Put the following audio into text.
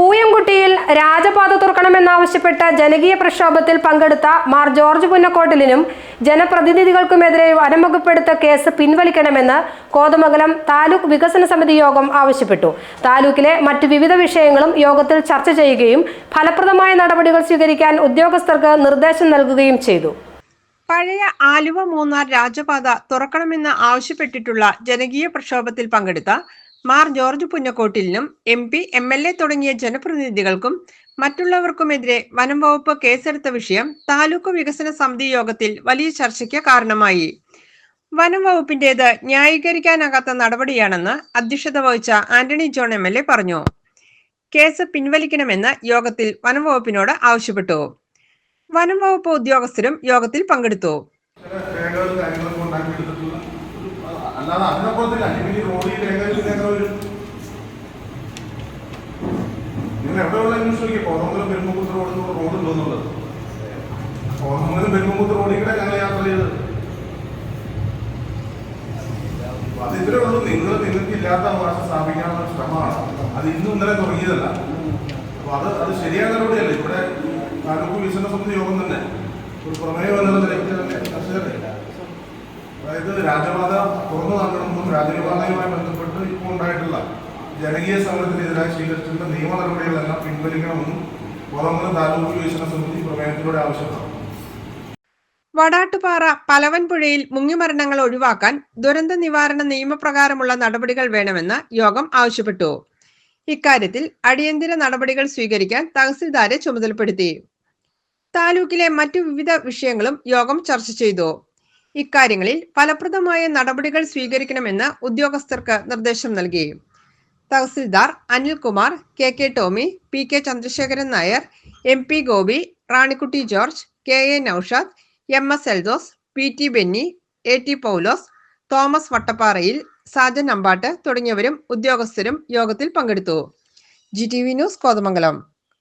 പൂയംകുട്ടിയിൽ രാജപാത തുറക്കണമെന്നാവശ്യപ്പെട്ട ജനകീയ പ്രക്ഷോഭത്തിൽ പങ്കെടുത്ത മാർ ജോർജ് പുന്നക്കോട്ടിലിനും ജനപ്രതിനിധികൾക്കുമെതിരെ വനംവകുപ്പെടുത്ത കേസ് പിൻവലിക്കണമെന്ന് കോതമംഗലം താലൂക്ക് വികസന സമിതി യോഗം ആവശ്യപ്പെട്ടു. താലൂക്കിലെ മറ്റ് വിവിധ വിഷയങ്ങളും യോഗത്തിൽ ചർച്ച ചെയ്യുകയും ഫലപ്രദമായ നടപടികൾ സ്വീകരിക്കാൻ ഉദ്യോഗസ്ഥർക്ക് നിർദ്ദേശം നൽകുകയും ചെയ്തു. പഴയ ആലുവ മൂന്നാർ രാജപാത തുറക്കണമെന്ന് ആവശ്യപ്പെട്ടിട്ടുള്ള ജനകീയ പ്രക്ഷോഭത്തിൽ പങ്കെടുത്ത Mar George പുന്നക്കോട്ടിലിനും M P M L A തുടങ്ങിയ ജനപ്രതിനിധികൾക്കും മറ്റുള്ളവർക്കുമെതിരെ വനം വകുപ്പ് കേസെടുത്ത വിഷയം താലൂക്ക് വികസന സമിതി യോഗത്തിൽ വലിയ ചർച്ചയ്ക്ക് കാരണമായി. വനം വകുപ്പിന്റേത് ന്യായീകരിക്കാനാകാത്ത നടപടിയാണെന്ന് അധ്യക്ഷത വഹിച്ച Antony John M L A പറഞ്ഞു. കേസ് പിൻവലിക്കണമെന്ന് യോഗത്തിൽ വനം വകുപ്പിനോട് ആവശ്യപ്പെട്ടു. വനം വകുപ്പ് ഉദ്യോഗസ്ഥരും യോഗത്തിൽ പങ്കെടുത്തു. അല്ലാതെ അതിനപ്പുറത്തിൽ അല്ലെങ്കിൽ റോഡിൽ രേഖകൾ രേഖ വരും നിങ്ങൾ എവിടെയുള്ള അന്വേഷിക്കുക കോതമംഗലം പെരുമ്പക്കുത്ത് റോഡ് റോഡ് ഉണ്ടോന്നുള്ളത് കോതമംഗലം പെരുമ്പക്കുത്ത് റോഡിൽ കൂടെ ഞങ്ങൾ യാത്ര ചെയ്തത്. അത് ഇത്രേ ഉള്ളൂ. നിങ്ങൾ നിങ്ങൾക്ക് ഇല്ലാത്ത അവകാശം സ്ഥാപിക്കാനുള്ള ശ്രമമാണ്. അത് ഇന്നും ഇന്നലെ തുടങ്ങിയതല്ല. അപ്പൊ അത് അത് ശരിയായ നടപടിയല്ല. ഇവിടെ താലൂക്ക് വികസന സമിതി യോഗം തന്നെ. ഒരു പ്രമേയം എന്നുള്ള നിലയ്ക്ക് തന്നെ രാജപാത തുറന്നു നൽകണമെന്നും രാജപാതയുമായി ബന്ധപ്പെട്ട് ഇപ്പോൾ ഉണ്ടായിട്ടുള്ള ജനകീയ സമരത്തിനെതിരായി സ്വീകരിച്ചിട്ടുള്ള നിയമ നടപടികളെല്ലാം പിൻവലിക്കണമെന്നും കോതമംഗലം താലൂക്ക് വികസന സമിതി പ്രമേയത്തിലൂടെ ആവശ്യപ്പെട്ടു. വടാട്ടുപാറ പലവൻപുഴയിൽ മുങ്ങിമരണങ്ങൾ ഒഴിവാക്കാൻ ദുരന്ത നിവാരണ നിയമപ്രകാരമുള്ള നടപടികൾ വേണമെന്ന് യോഗം ആവശ്യപ്പെട്ടു. ഇക്കാര്യത്തിൽ അടിയന്തര നടപടികൾ സ്വീകരിക്കാൻ തഹസിൽദാരെ ചുമതലപ്പെടുത്തി. താലൂക്കിലെ മറ്റു വിവിധ വിഷയങ്ങളും യോഗം ചർച്ച ചെയ്തു. ഇക്കാര്യങ്ങളിൽ ഫലപ്രദമായ നടപടികൾ സ്വീകരിക്കണമെന്ന് ഉദ്യോഗസ്ഥർക്ക് നിർദ്ദേശം നൽകി. Tahsildar Anilkumar K K Tomy P K Chandrasekharan Nair M P Gopi Ranikutty George K A Noushad M S Eldhose P T Benny A T Paulose Thomas Vattapparayil Sajan Ambatt തുടങ്ങിയവരും ഉദ്യോഗസ്ഥരും യോഗത്തിൽ പങ്കെടുത്തു. G T V news Kothamangalam.